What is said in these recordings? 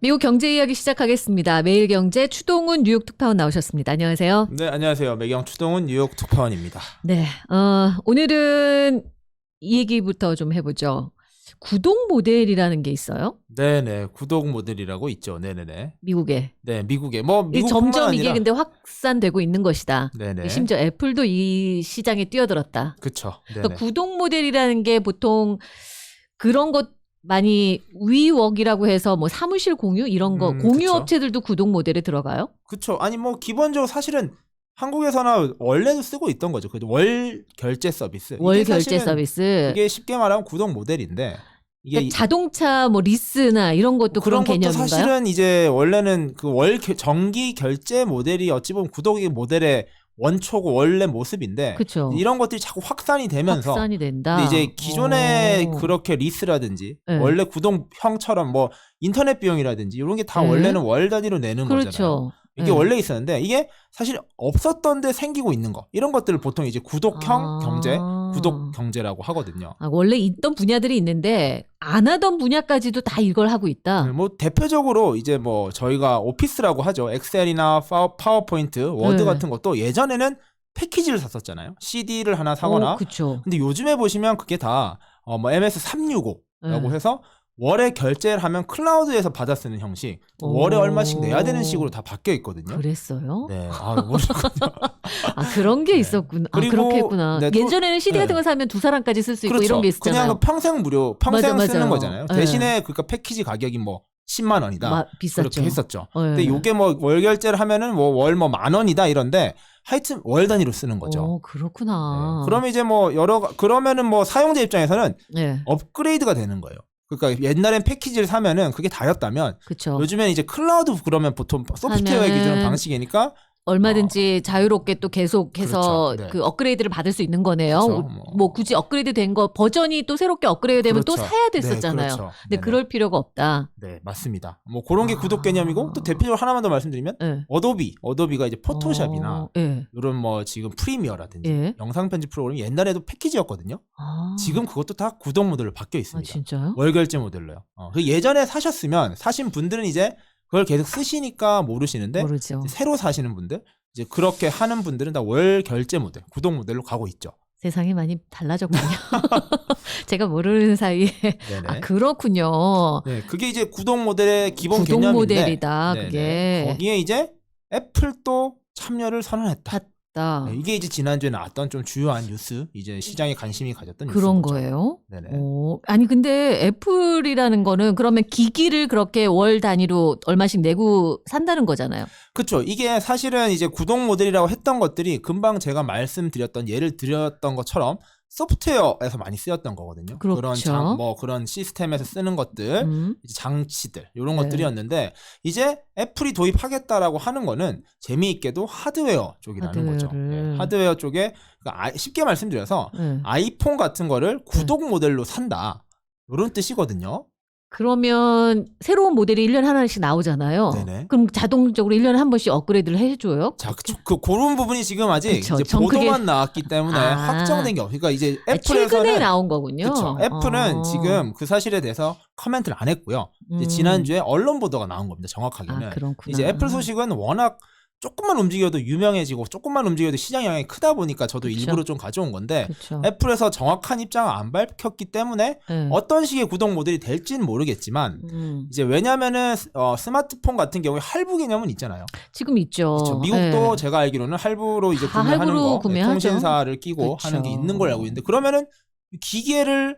미국 경제 이야기 시작하겠습니다. 매일경제 추동훈 뉴욕 특파원 나오셨습니다. 안녕하세요. 네, 안녕하세요. 매경 추동훈 뉴욕 특파원입니다. 네, 어, 오늘은 이 얘기부터 좀 해보죠. 구독 모델이라는 게 있어요. 네네, 구독 모델이라고 있죠. 네네네. 미국에. 네, 미국에 뭐이 점점 아니라 이게 근데 확산되고 있는 것이다. 네네. 심지어 애플도 이 시장에 뛰어들었다. 네네. 그러니까 구독 모델이라는 게 보통 그런 것 많이 위웍이라고 해서 뭐 사무실 공유 이런 거 음, 공유 그쵸. 업체들도 구독 모델에 들어가요? 그쵸. 아니 뭐 기본적으로 사실은 한국에서나 원래도 쓰고 있던 거죠. 그월 결제 서비스. 월 이게 결제 사실은 서비스. 이게 쉽게 말하면 구독 모델인데 이게 그러니까 자동차 뭐 리스나 이런 것도 그런, 그런 것도 개념인가요? 사실은 이제 원래는 그 월 정기 결제 모델이 어찌 보면 구독의 모델의 원초고 원래 모습인데 그렇죠. 이런 것들이 자꾸 확산이 되면서 확산이 된다. 근데 이제 기존에 오. 그렇게 리스라든지 네. 원래 구독형처럼 뭐 인터넷 비용이라든지 이런 게 다 네. 원래는 월 단위로 내는 거잖아요. 이게 네. 원래 있었는데 이게 사실 없었던데 생기고 있는 거 이런 것들을 보통 이제 구독형 아. 경제, 구독 경제라고 하거든요. 아, 원래 있던 분야들이 있는데 안 하던 분야까지도 다 이걸 하고 있다. 뭐 대표적으로 이제 뭐 저희가 오피스라고 하죠. 엑셀이나 파워, 파워포인트, 워드 네. 같은 것도 예전에는 패키지를 샀었잖아요. CD를 하나 사거나. 그렇죠. 근데 요즘에 보시면 그게 다 어 뭐 MS 365 라고 네. 해서 월에 결제를 하면 클라우드에서 받아 쓰는 형식, 오. 월에 얼마씩 내야 되는 식으로 다 바뀌어 있거든요. 그랬어요? 네, 아, 모르겠군요. 아 그런 게 네. 있었구나. 아 그리고, 그렇게 했구나. 네, 또- 예전에는 CD 같은 네. 거 사면 두 사람까지 쓸 수 있고 이런 게 있었잖아요. 그냥 그 평생 무료, 평생 맞아, 쓰는 맞아요. 거잖아요. 네. 대신에 그러니까 패키지 가격이 뭐 10만 원이다. 마- 비쌌죠. 그렇게 했었죠. 어, 근데 예. 요게 뭐 월 결제를 하면은 뭐 월 뭐 만 원이다 이런데 하여튼 월 단위로 쓰는 거죠. 어, 그렇구나. 네. 그러면 이제 뭐 여러 가- 그러면은 뭐 사용자 입장에서는 네, 업그레이드가 되는 거예요. 그러니까 옛날엔 패키지를 사면은 그게 다였다면 그렇죠. 요즘엔 이제 클라우드 그러면 보통 소프트웨어의 하면은 기준 방식이니까 얼마든지 자유롭게 또 계속해서 그렇죠. 네. 그 업그레이드를 받을 수 있는 거네요. 그렇죠. 뭐, 뭐. 굳이 업그레이드 된 거 버전이 또 새롭게 업그레이드 되면 또 그렇죠. 사야 됐었잖아요. 네, 그렇죠. 근데 네네. 그럴 필요가 없다. 네 맞습니다. 뭐 그런 게 아. 구독 개념이고 또 대표적으로 하나만 더 말씀드리면 예. 어도비, 어도비가 이제 포토샵이나 어, 예. 이런 뭐 지금 프리미어라든지 예. 영상 편집 프로그램이 옛날에도 패키지였거든요. 아. 지금 그것도 다 구독 모델로 바뀌어 아, 있습니다. 진짜요? 월 결제 모델로요. 어, 그 예전에 사셨으면 사신 분들은 이제 그걸 계속 쓰시니까 모르시는데 모르죠. 새로 사시는 분들 이제 그렇게 하는 분들은 다 월 결제 모델, 구독 모델로 가고 있죠. 세상이 많이 달라졌군요. 제가 모르는 사이에 네네. 아 그렇군요. 네, 그게 이제 구독 모델의 기본 구독 개념인데 모델이다 네네. 그게 거기에 이제 애플도 참여를 선언했다. 다 네, 이게 이제 지난주에 나왔던 좀 주요한 뉴스, 이제 시장에 관심이 가졌던 그런 뉴스인 거죠. 거예요. 네네. 오, 아니 근데 애플이라는 거는 그러면 기기를 그렇게 월 단위로 얼마씩 내고 산다는 거잖아요. 그렇죠. 이게 사실은 이제 구독 모델이라고 했던 것들이 금방 제가 말씀드렸던 예를 드렸던 것처럼 소프트웨어에서 많이 쓰였던 거거든요. 그렇죠. 런 장, 뭐 그런 시스템에서 쓰는 것들, 음. 장치들 이런 네. 것들이었는데 이제 애플이 도입하겠다라고 하는 거는 재미있게도 하드웨어 쪽이라는 거죠. 하드웨어를. 네, 하드웨어 쪽에 그러니까 아- 쉽게 말씀드려서 네. 아이폰 같은 거를 구독 모델로 산다. 이런 뜻이거든요. 그러면 새로운 모델이 1년에 하나씩 나오잖아요. 네네. 그럼 자동적으로 1년에 한 번씩 업그레이드를 해줘요? 자, 그, 그 그런 부분이 지금 아직 그쵸, 이제 전 보도만 나왔기 때문에 아. 확정된 게 없. 그러니까 이제 아, 최근에 애플에서는 나온 거군요. 그렇죠. 애플은 어. 지금 그 사실에 대해서 커멘트를 안 했고요. 이제 음. 지난주에 언론 보도가 나온 겁니다. 정확하게는. 아, 그렇구나. 이제 애플 소식은 워낙 조금만 움직여도 유명해지고 조금만 움직여도 시장 영향이 크다 보니까 저도 그쵸. 일부러 좀 가져온 건데 그렇죠. 애플에서 정확한 입장을 안 밝혔기 때문에 네. 어떤 식의 구독 모델이 될지는 모르겠지만 음. 이제 왜냐면은 어, 스마트폰 같은 경우에 할부 개념은 있잖아요. 지금 있죠. 그쵸. 미국도 네. 제가 알기로는 할부로 이제 다 구매하는 거, 네, 구매하죠. 통신사를 끼고 그쵸. 하는 게 있는 걸 알고 있는데 그러면은 기계를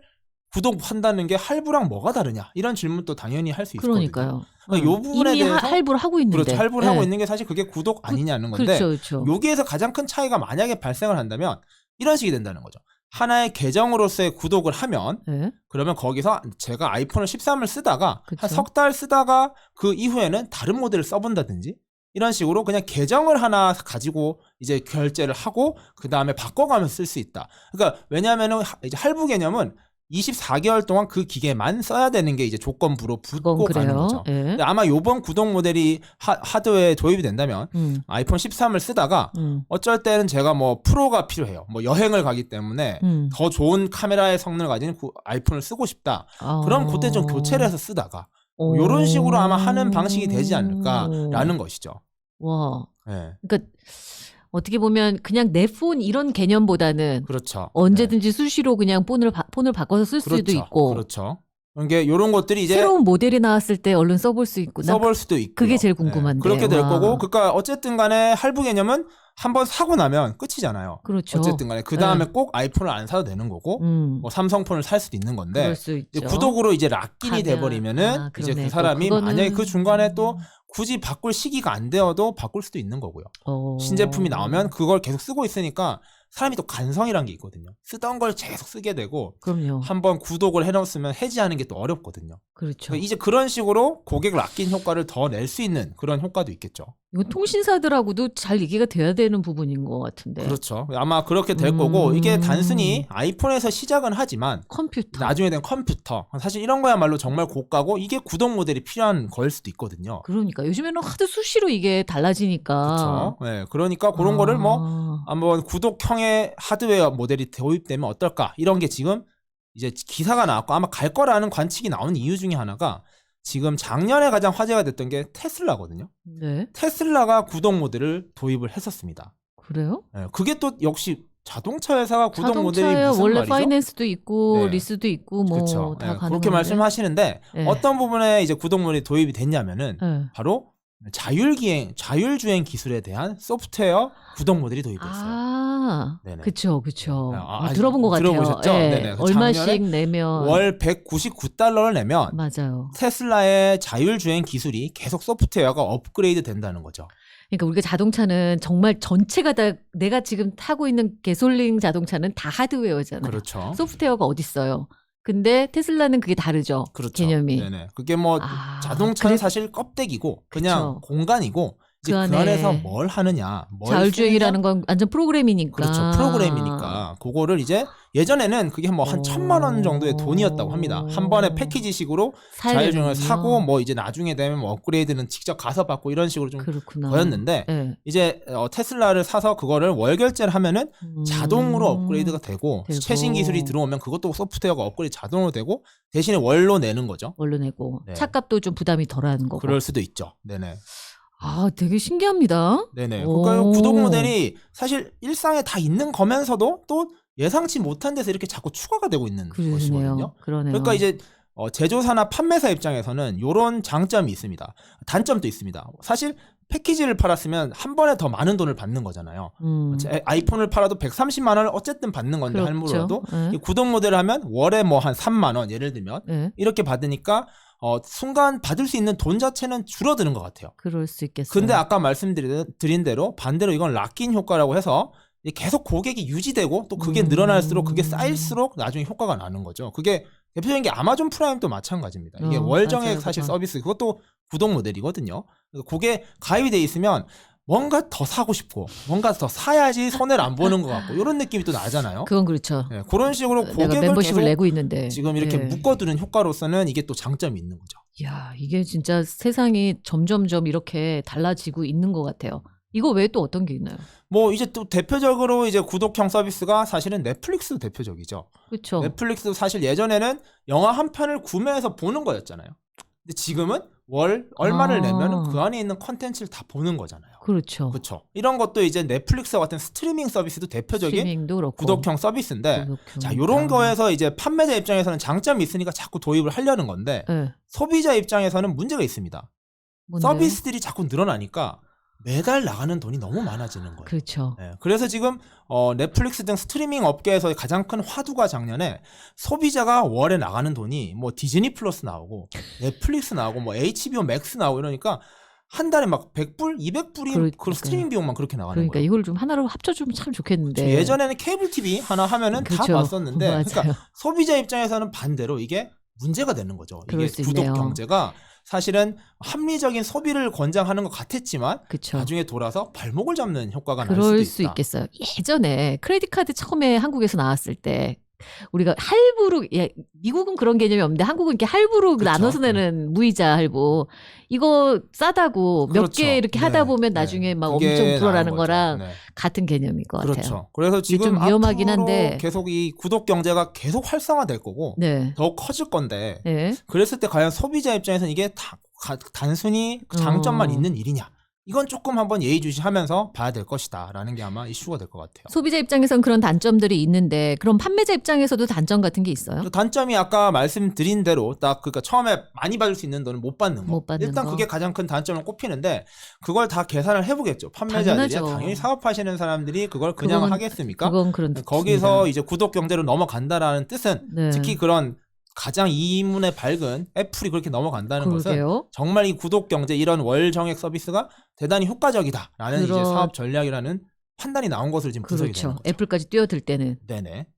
구독 한다는 게 할부랑 뭐가 다르냐 이런 질문도 당연히 할 수 있거든요. 그러니까요. 그러니까 요 어. 부분에 이미 하- 대해서 할부를 하고 있는데. 그렇죠. 할부를 네. 하고 있는 게 사실 그게 구독 아니냐는 건데 그렇죠, 그렇죠. 여기에서 가장 큰 차이가 만약에 발생을 한다면 이런 식이 된다는 거죠. 하나의 계정으로서의 구독을 하면 네. 그러면 거기서 제가 아이폰을 13을 쓰다가. 한 석 달 쓰다가 그 이후에는 다른 모델을 써본다든지 이런 식으로 그냥 계정을 하나 가지고 이제 결제를 하고 그 다음에 바꿔가면서 쓸 수 있다. 그러니까 왜냐하면은 하- 이제 할부 개념은 24개월 동안 그 기계만 써야 되는 게 이제 조건부로 붙고 가는. 거죠. 예. 근데 아마 요번 구독 모델이 하, 하드웨어에 도입이 된다면 음, 아이폰 13을 쓰다가 음, 어쩔 때는 제가 뭐 프로가 필요해요. 뭐 여행을 가기 때문에 음. 더 좋은 카메라의 성능을 가진 구- 아이폰을 쓰고 싶다. 아. 그럼 그때 좀 교체를 해서 쓰다가 오. 이런 식으로 아마 하는 방식이 되지 않을까라는 것이죠. 와. 네, 그러니까 어떻게 보면 그냥 내 폰 이런 개념보다는 그렇죠. 언제든지 수시로 그냥 폰을 바, 폰을 바꿔서 쓸 네. 그렇죠. 수도 있고 그렇죠. 이게 이런 것들이 이제 새로운 모델이 나왔을 때 얼른 써볼 수 있고 난 써볼 수도 있고 그게 제일 궁금한데. 그렇게 될 와. 거고 그러니까 어쨌든 간에 할부 개념은 한번 사고 나면 끝이잖아요. 그렇죠. 어쨌든 간에 그 다음에 꼭 아이폰을 안 사도 되는 거고 음. 뭐 삼성폰을 살 수도 있는 건데 그럴 수 있죠. 이제 구독으로 이제 락인이 가면. 돼 버리면은 아, 이제. 그또 사람이 그거는- 만약에 그 중간에 또 굳이 바꿀 시기가 안 되어도 바꿀 수도 있는 거고요. 어. 신제품이 나오면 그걸 계속 쓰고 있으니까 사람이 또 간성이란 게 있거든요. 쓰던 걸 계속 쓰게 되고 그럼요. 한번 구독을 해놓으면 해지하는 게 또 어렵거든요. 그렇죠. 이제 그런 식으로 고객을 아낀 효과를 더 낼 수 있는 그런 효과도 있겠죠. 이건 통신사들하고도 잘 얘기가 돼야 되는 부분인 것 같은데. 그렇죠. 아마 그렇게 될 음. 거고 이게 단순히 아이폰에서 시작은 하지만 컴퓨터. 나중에 된 컴퓨터 사실 이런 거야말로 정말 고가고 이게 구독 모델이 필요한 거일 수도 있거든요. 그러니까 요즘에는 하도 수시로 이게 달라지니까. 그렇죠. 네, 그러니까 그런 거를 뭐 아. 한번 구독형의 하드웨어 모델이 도입되면 어떨까 이런 게 지금 이제 기사가 나왔고 아마 갈 거라는 관측이 나온 이유 중에 하나가 지금 작년에 가장 화제가 됐던 게 테슬라거든요. 네. 테슬라가 구독 모델을 도입을 했었습니다. 그래요? 예, 그게 또 역시 자동차 회사가 구독 모델이 자동차에 무슨 원래 말이죠? 파이낸스도 있고 네. 리스도 있고 뭐 그렇죠. 다 예, 가능한데. 그렇게 말씀하시는데 네. 어떤 부분에 이제 구독 모델이 도입이 됐냐면은 네. 바로 자율기행, 자율주행 기술에 대한 소프트웨어 구독 모델이 도입됐어요. 아, 네네. 그쵸, 그쵸. 아, 아, 아, 들어본 것 같아요. 들어보셨죠? 예, 네네. 그 얼마씩 작년에 내면 월 199달러를 내면 맞아요. 테슬라의 자율주행 기술이 계속 소프트웨어가 업그레이드 된다는 거죠. 그러니까 우리가 자동차는 정말 전체가 다 내가 지금 타고 있는 개솔린 자동차는 다 하드웨어잖아요. 그렇죠. 소프트웨어가 어디 있어요? 근데 테슬라는 그게 다르죠. 그렇죠. 개념이. 네네. 그게 뭐 아, 자동차는 그래- 사실 껍데기고 그냥 그쵸. 공간이고 그 그, 안에 안에서 뭘 하느냐, 뭘 자율주행이라는 건 완전 프로그램이니까. 그렇죠. 프로그램이니까 그거를 이제 예전에는 그게 뭐한 오. 천만 원 정도의 돈이었다고 합니다. 한 번에 패키지식으로 자율주행을 되는군요. 사고 뭐 이제 나중에 되면 뭐 업그레이드는 직접 가서 받고 이런 식으로 좀 그렇구나. 거였는데 네. 이제 어, 테슬라를 사서 그거를 월 결제를 하면은 음. 자동으로 업그레이드가 되고, 되고. 최신 기술이 들어오면 그것도 소프트웨어가 업그레이드 자동으로 되고 대신에 월로 내는 거죠. 원로 내고 네. 차값도 좀 부담이 덜한 거고. 그럴 수도 있죠. 네네. 아, 되게 신기합니다. 네네. 오. 그러니까 구독 모델이 사실 일상에 다 있는 거면서도 또 예상치 못한 데서 이렇게 자꾸 추가가 되고 있는 것이거든요. 그러네요. 그러네요. 그러니까 이제 어, 제조사나 판매사 입장에서는 이런 장점이 있습니다. 단점도 있습니다. 사실 패키지를 팔았으면 한 번에 더 많은 돈을 받는 거잖아요. 음. 제- 아이폰을 팔아도 130만 원을 어쨌든 받는 건데 할부로도 네. 이 구독 모델을 하면 월에 뭐 한 3만 원 예를 들면 네. 이렇게 받으니까 어, 순간 받을 수 있는 돈 자체는 줄어드는 것 같아요. 그럴 수 있겠어요. 근데 아까 말씀드린 대로 반대로 이건 락인 효과라고 해서 계속 고객이 유지되고 또 그게 음. 늘어날수록 그게 쌓일수록 나중에 효과가 나는 거죠. 그게 대표적인 게 아마존 프라임도 마찬가지입니다. 이게 어, 월정액 사실. 서비스 그것도 구독 모델이거든요. 그게 가입이 돼 있으면 뭔가 더 사고 싶고 뭔가 더 사야지 손해를 안 보는 것 같고 이런 느낌이 또 나잖아요. 그건 그렇죠. 네, 그런 식으로 고객을 멤버십을 내고 있는데 지금 이렇게 예. 묶어두는 효과로서는 이게 또 장점이 있는 거죠. 야, 이게 진짜 세상이 점점점 이렇게 달라지고 있는 것 같아요. 이거 외에 또 어떤 게 있나요? 뭐 이제 또 대표적으로 이제 구독형 서비스가 사실은 넷플릭스 대표적이죠. 그렇죠. 넷플릭스도 사실 예전에는 영화 한 편을 구매해서 보는 거였잖아요. 근데 지금은 월 얼마를 아. 내면은 그 안에 있는 컨텐츠를 다 보는 거잖아요. 그렇죠. 그렇죠. 이런 것도 이제 넷플릭스 같은 스트리밍 서비스도 대표적인 스트리밍도 그렇고 구독형 서비스인데 구독형. 자, 요런 아. 거에서 이제 판매자 입장에서는 장점이 있으니까 자꾸 도입을 하려는 건데 네. 소비자 입장에서는 문제가 있습니다. 뭔데요? 서비스들이 자꾸 늘어나니까 매달 나가는 돈이 너무 많아지는 거예요. 그렇죠. 네, 그래서 지금 어, 넷플릭스 등 스트리밍 업계에서 가장 큰 화두가 작년에 소비자가 월에 나가는 돈이 뭐 디즈니 플러스 나오고 넷플릭스 나오고 뭐 HBO 맥스 나오고 이러니까 한 달에 막 100불, 200불이 그 그러니까요. 스트리밍 비용만 그렇게 나가는 그러니까 거예요. 이걸 좀 하나로 합쳐주면 참 좋겠는데. 예전에는 케이블 TV 하나 하면은 다 그렇죠. 봤었는데 맞아요. 그러니까 소비자 입장에서는 반대로 이게 문제가 되는 거죠. 그럴 이게 있네요. 경제가 사실은 합리적인 소비를 권장하는 것 같았지만 그렇죠. 나중에 돌아서 발목을 잡는 효과가 날 수도 그럴 있다. 수 있겠어요. 예전에 크레딧 카드 처음에 한국에서 나왔을 때 우리가 할부로 예, 미국은 그런 개념이 없는데 한국은 이렇게 할부로 그쵸. 나눠서 내는 무이자 할부 이거 싸다고 몇개 그렇죠. 이렇게 하다 네, 보면 네. 나중에 막 그게 엄청 거죠. 거랑 네. 같은 개념일 것 같아요. 그렇죠. 그래서 이게 지금 좀 위험하긴 한데. 계속 이 구독 경제가 계속 활성화될 거고 네. 더 커질 건데 네. 그랬을 때 과연 소비자 입장에서는 이게 다, 가- 단순히 장점만 어. 있는 일이냐? 이건 조금 한번 예의주시하면서 봐야 될 것이다라는 게 아마 이슈가 될 것 같아요. 소비자 입장에선 그런 단점들이 있는데 그럼 판매자 입장에서도 단점 같은 게 있어요? 그 단점이 아까 말씀드린 대로 딱 그러니까 처음에 많이 받을 수 있는 돈을 못 받는 거. 못 받는 일단 거. 그게 가장 큰 단점을 꼽히는데 그걸 다 계산을 해보겠죠. 판매자들이 당연하죠. 당연히 사업하시는 사람들이 그걸 그냥 그건- 하겠습니까? 그건 그런 거기서 이제 구독 경제로 넘어간다라는 뜻은 네. 특히 그런 가장 이문에 밝은 애플이 그렇게 넘어간다는 것은 그러게요. 정말 이 구독 경제 이런 월 정액 서비스가 대단히 효과적이다라는 그런- 이제 사업 전략이라는 판단이 나온 것을 지금 분석이 되는 그렇죠. 거죠. 애플까지 뛰어들 때는 네네.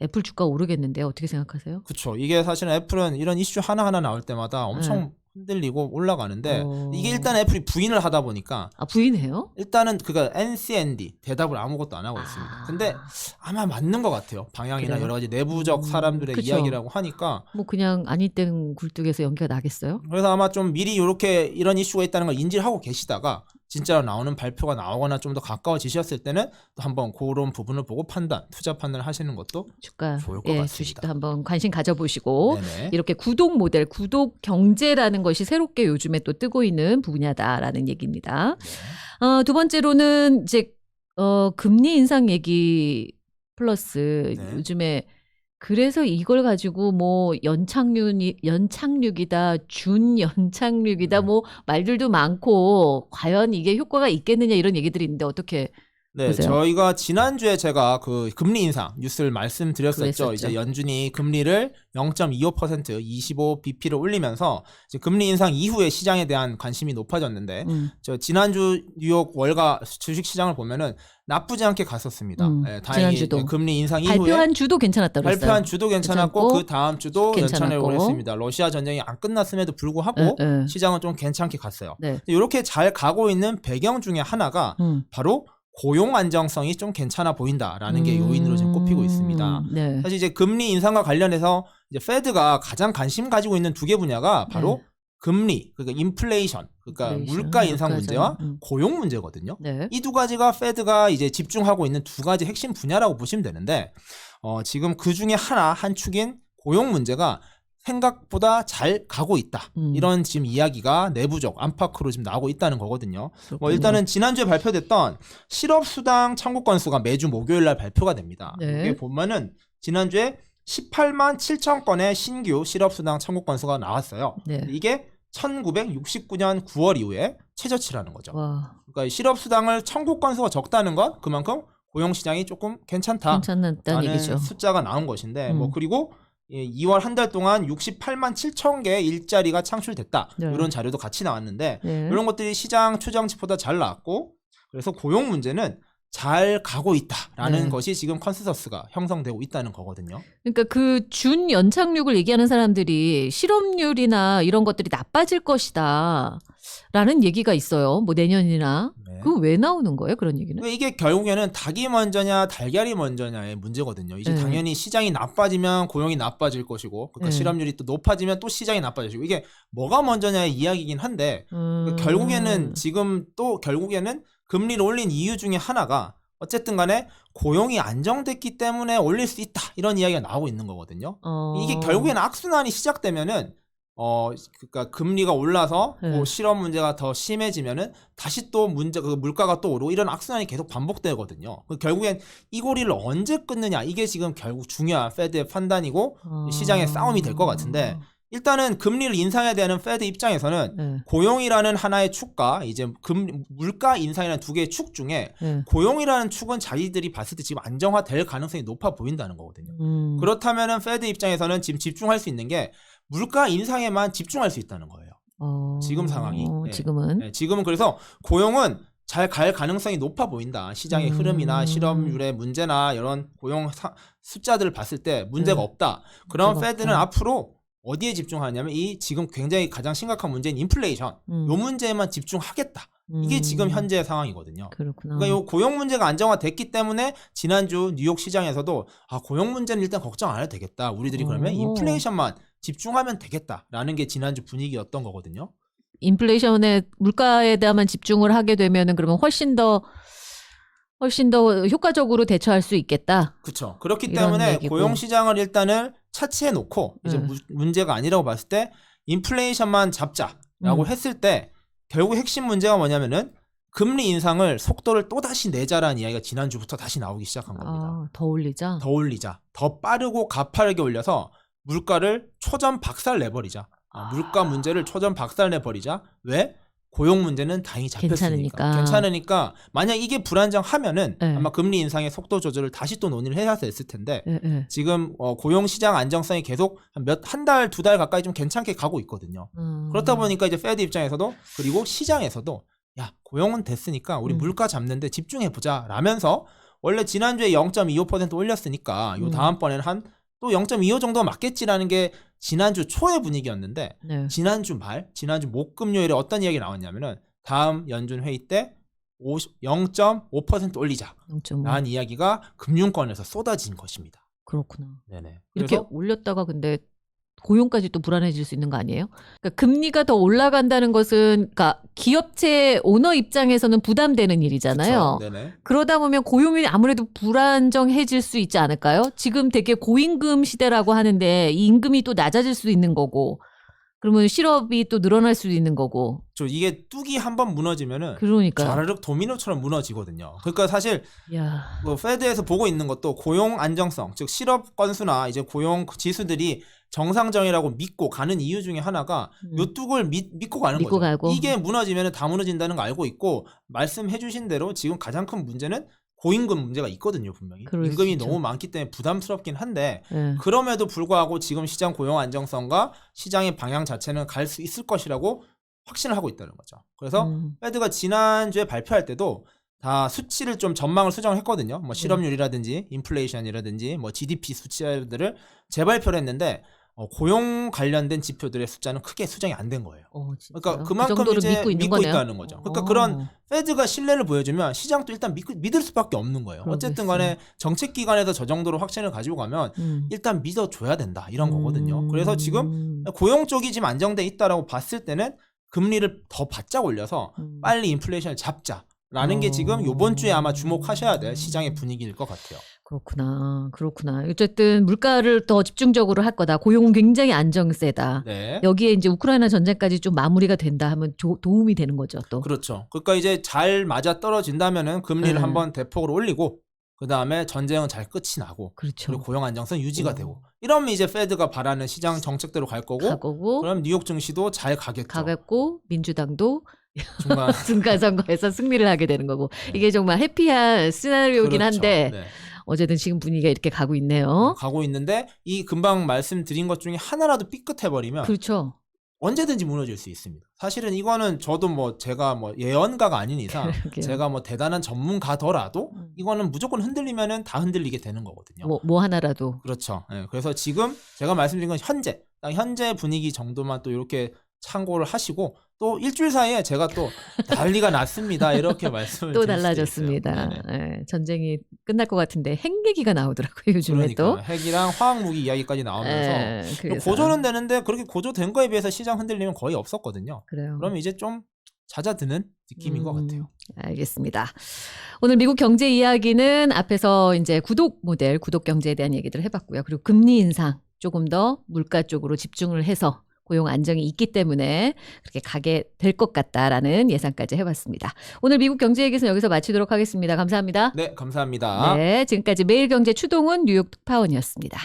애플 주가 오르겠는데 어떻게 생각하세요? 그렇죠. 이게 사실은 애플은 이런 이슈 하나하나 나올 때마다 엄청 네. 흔들리고 올라가는데 어. 이게 일단 애플이 부인을 하다 보니까 아 부인해요? 일단은 그가 NCND 대답을 아무것도 안 하고 있습니다. 아. 근데 아마 맞는 것 같아요. 방향이나 그래요? 여러 가지 내부적 음, 사람들의 그쵸. 이야기라고 하니까 뭐 그냥 아니 땡 굴뚝에서 연기가 나겠어요? 그래서 아마 좀 미리 이렇게 이런 이슈가 있다는 걸 인지를 하고 계시다가 진짜로 나오는 발표가 나오거나 좀 더 가까워지셨을 때는 또 한번 그런 부분을 보고 판단, 투자 판단을 하시는 것도 주가 좋을 것 예, 같습니다. 주식도 한번 관심 가져보시고 네네. 이렇게 구독 모델, 구독 경제라는 것이 새롭게 요즘에 또 뜨고 있는 분야다라는 얘기입니다. 네. 어, 두 번째로는 이제 어, 금리 인상 얘기 플러스 네. 요즘에 그래서 이걸 가지고 뭐 연착륙이 연착륙이다, 준 연착륙이다, 음. 뭐 말들도 많고 과연 이게 효과가 있겠느냐 이런 얘기들이 있는데 어떻게 네, 보세요. 저희가 지난주에 제가 그 금리 인상 뉴스를 말씀드렸었죠. 그랬었죠. 이제 연준이 금리를 0.25% 25 bp를 올리면서 이제 금리 인상 이후에 시장에 대한 관심이 높아졌는데 음, 저 지난주 뉴욕 월가 주식 시장을 보면은 나쁘지 않게 갔었습니다. 음, 예, 다행히 지난주도. 금리 인상 이후에 발표한 주도 괜찮았다고 그랬어요. 발표한 주도 괜찮았고 괜찮고, 그 다음 주도 연찬을 괜찮았고. 오랬습니다. 러시아 전쟁이 안 끝났음에도 불구하고 예, 예. 시장은 좀 괜찮게 갔어요. 네. 이렇게 잘 가고 있는 배경 중에 하나가 음. 바로 고용 안정성이 좀 괜찮아 보인다라는 게 요인으로 지금 꼽히고 있습니다. 음, 네. 사실 이제 금리 인상과 관련해서 이제 페드가 가장 관심 가지고 있는 두 개 분야가 바로 네. 금리, 그러니까 인플레이션, 그러니까 인플레이션, 물가 인상 문제와 음. 고용 문제거든요. 네. 이두 가지가 페드가 이제 집중하고 있는 두 가지 핵심 분야라고 보시면 되는데 어, 지금 그 중에 하나 한 축인 고용 문제가 생각보다 잘 가고 있다. 음. 이런 지금 이야기가 내부적 안팎으로 지금 나오고 있다는 거거든요. 뭐 그렇군요. 일단은 지난주에 발표됐던 실업 수당 청구 건수가 매주 목요일 날 발표가 됩니다. 네. 이게 보면은 지난주에 18만 7천 건의 신규 실업 수당 청구 건수가 나왔어요. 네. 이게 1969년 9월 이후에 최저치라는 거죠. 와, 그러니까 이 실업 수당을 청구 건수가 적다는 건 그만큼 고용 시장이 조금 괜찮다라는 괜찮다는 얘기죠. 숫자가 나온 것인데 음. 뭐 그리고 이 2월 한 달 동안 68만 7천 개의 일자리가 창출됐다 네. 이런 자료도 같이 나왔는데 네. 이런 것들이 시장 추정치보다 잘 나왔고 그래서 고용 문제는 잘 가고 있다라는 네. 것이 지금 컨센서스가 형성되고 있다는 거거든요. 그러니까 그 준 연착륙을 얘기하는 사람들이 실업률이나 이런 것들이 나빠질 것이다. 라는 얘기가 있어요. 뭐 내년이나. 네. 그거 왜 나오는 거예요? 그런 얘기는? 그러니까 이게 결국에는 닭이 먼저냐 달걀이 먼저냐의 문제거든요. 이제 네. 당연히 시장이 나빠지면 고용이 나빠질 것이고 그러니까 네. 실업률이 또 높아지면 또 시장이 나빠질 것이고 이게 뭐가 먼저냐의 이야기이긴 한데 음. 그 결국에는 지금 또 결국에는 금리를 올린 이유 중에 하나가 어쨌든 간에 고용이 안정됐기 때문에 올릴 수 있다 이런 이야기가 나오고 있는 거거든요. 어. 이게 결국에는 악순환이 시작되면은 어 그러니까 금리가 올라서 네. 뭐 실업 문제가 더 심해지면은 다시 또 문제 그 물가가 또 오르고 이런 악순환이 계속 반복되거든요. 그 결국엔 이 고리를 언제 끊느냐 이게 지금 결국 중요한 페드의 판단이고 어. 시장의 싸움이 될 것 같은데 일단은 금리를 인상해야 되는 페드 입장에서는 네. 고용이라는 하나의 축과 이제 금 물가 인상이라는 두 개의 축 중에 네. 고용이라는 축은 자기들이 봤을 때 지금 안정화될 가능성이 높아 보인다는 거거든요. 음. 그렇다면은 페드 입장에서는 지금 집중할 수 있는 게 물가 인상에만 집중할 수 있다는 거예요. 어. 지금 상황이. 네. 지금은. 네, 지금은 그래서 고용은 잘갈 가능성이 높아 보인다. 시장의 음. 흐름이나 실업률의 문제나 이런 고용 사- 숫자들을 봤을 때 문제가 네. 없다. 그럼 페드는. 앞으로 어디에 집중하냐면 이 지금 굉장히 가장 심각한 문제인 인플레이션. 음. 요 문제에만 집중하겠다. 이게 음. 지금 현재 상황이거든요. 그렇구나. 그러니까 요 고용 문제가 안정화됐기 때문에 지난주 뉴욕 시장에서도 아 고용 문제는 일단 걱정 안 해도 되겠다. 우리들이 그러면 오. 인플레이션만 집중하면 되겠다라는 게 지난주 분위기였던 거거든요. 인플레이션에 물가에 대한만 집중을 하게 되면은 그러면 훨씬 더 훨씬 더 효과적으로 대처할 수 있겠다. 그렇죠. 그렇기 이런 때문에 얘기고. 고용 시장을 일단은 차치해 놓고 이제 네. 무- 문제가 아니라고 봤을 때 인플레이션만 잡자라고 음. 했을 때 결국 핵심 문제가 뭐냐면은 금리 인상을 속도를 또 다시 내자라는 이야기가 지난주부터 다시 나오기 시작한 겁니다. 아, 더 올리자. 더 올리자. 더 빠르고 가파르게 올려서 물가를 초전 박살 내버리자. 아, 물가 문제를 초전 박살 내버리자. 왜? 고용 문제는 다행히 잡혔으니까. 괜찮으니까. 괜찮으니까. 만약 이게 불안정하면은 네. 아마 금리 인상의 속도 조절을 다시 또 논의를 해야 됐을 텐데 예, 예. 지금 어, 고용 시장 안정성이 계속 몇 한 달 두 달 가까이 좀 괜찮게 가고 있거든요. 음. 그렇다 보니까 이제 페드 입장에서도 그리고 시장에서도 야 고용은 됐으니까 우리 음. 물가 잡는데 집중해 보자 라면서 원래 지난주에 0.25% 올렸으니까 요 음. 다음번에는 한 또 0.25 정도 맞겠지라는 게 지난주 초의 분위기였는데 네. 지난주 말 지난주 목 금요일에 어떤 이야기 나왔냐면은 다음 연준 회의 때 50, 0.5% 올리자 좀 라는 이야기가 금융권에서 쏟아진 것입니다. 그렇구나. 네네. 이렇게 올렸다가 근데 고용까지 또 불안해질 수 있는 거 아니에요? 그러니까 금리가 더 올라간다는 것은 그러니까 기업체 오너 입장에서는 부담되는 일이잖아요. 그러다 보면 고용이 아무래도 불안정해질 수 있지 않을까요? 지금 되게 고임금 시대라고 하는데 이 임금이 또 낮아질 수도 있는 거고 그러면 실업이 또 늘어날 수도 있는 거고 저 이게 뚝이 한 번 무너지면은 그러니까 좌르륵 도미노처럼 무너지거든요. 그러니까 사실 야 뭐 페드에서 보고 있는 것도 고용 안정성, 즉 실업 건수나 이제 고용 지수들이 정상적이라고 믿고 가는 이유 중에 하나가 음. 요 뚝을 믿, 믿고 가는 믿고 거죠. 가고. 이게 무너지면 다 무너진다는 거 알고 있고 말씀해 주신 대로 지금 가장 큰 문제는 고임금 문제가 있거든요, 분명히. 임금이 있죠. 너무 많기 때문에 부담스럽긴 한데 예. 그럼에도 불구하고 지금 시장 고용 안정성과 시장의 방향 자체는 갈 수 있을 것이라고 확신을 하고 있다는 거죠. 그래서 음. 페드가 지난주에 발표할 때도 다 수치를 좀 전망을 수정을 했거든요. 뭐 실업률이라든지 인플레이션이라든지 뭐 GDP 수치들을 재발표를 했는데 어, 고용 관련된 지표들의 숫자는 크게 수정이 안 된 거예요. 어? 그러니까 그 그만큼 정도로 이제 믿고 있는 믿고. 있다는 거죠. 그러니까 어. 그런 페드가 신뢰를 보여주면 시장도 일단 믿, 믿을 수밖에 없는 거예요. 어쨌든 간에 정책 기관에서 저 정도로 확신을 가지고 가면 음. 일단 믿어줘야 된다 이런 거거든요. 음. 그래서 지금 고용 쪽이 지금 안정돼 있다라고 봤을 때는 금리를 더 바짝 올려서 음. 빨리 인플레이션을 잡자 라는 게 지금 요번 주에 아마 주목하셔야 될 시장의 분위기일 것 같아요. 그렇구나. 그렇구나. 어쨌든 물가를 더 집중적으로 할 거다. 고용은 굉장히 안정세다. 네. 여기에 이제 우크라이나 전쟁까지 좀 마무리가 된다 하면 조- 도움이 되는 거죠, 또. 그렇죠. 그러니까 이제 잘 맞아 떨어진다면은 금리를 네. 한번 대폭으로 올리고 그 다음에 전쟁은 잘 끝이 나고 그렇죠. 그리고 고용 안정성 유지가 어. 되고 이러면 이제 페드가 바라는 시장 정책대로 갈 거고 가고 그럼 뉴욕 증시도 잘 가겠죠. 가겠고 민주당도 중간 선거에서 승리를 하게 되는 거고 이게 정말 해피한 시나리오긴 그렇죠. 한데 네. 어쨌든 지금 분위기가 이렇게 가고 있네요. 가고 있는데 이 금방 말씀드린 것 중에 하나라도 삐끗해 버리면 그렇죠. 언제든지 무너질 수 있습니다. 사실은 이거는 저도 뭐 제가 뭐 예언가가 아닌 이상 그러게요. 제가 뭐 대단한 전문가더라도 음. 이거는 무조건 흔들리면은 다 흔들리게 되는 거거든요. 뭐, 뭐 하나라도 그렇죠. 예, 그래서 지금 제가 말씀드린 건 현재 딱 현재 분위기 정도만 또 이렇게 참고를 하시고 또 일주일 사이에 제가 또 난리가 났습니다. 이렇게 말씀을 또 달라졌습니다. 예, 전쟁이 끝날 것 같은데 핵얘기가 나오더라고요 요즘에 또. 그러니까 핵이랑 화학 무기 이야기까지 나오면서 예, 그래서. 고조는 되는데 그렇게 고조된 거에 비해서 시장 흔들리면 거의 없었거든요. 그래요. 그럼 이제 좀 잦아드는 느낌인 것 음, 같아요. 알겠습니다. 오늘 미국 경제 이야기는 앞에서 이제 구독 모델, 구독 경제에 대한 얘기들을 해봤고요. 그리고 금리 인상 조금 더 물가 쪽으로 집중을 해서 고용 안정이 있기 때문에 그렇게 가게 될 것 같다라는 예상까지 해봤습니다. 오늘 미국 경제 얘기는 여기서 마치도록 하겠습니다. 감사합니다. 네, 감사합니다. 네, 지금까지 매일경제 추동훈 뉴욕 특파원이었습니다.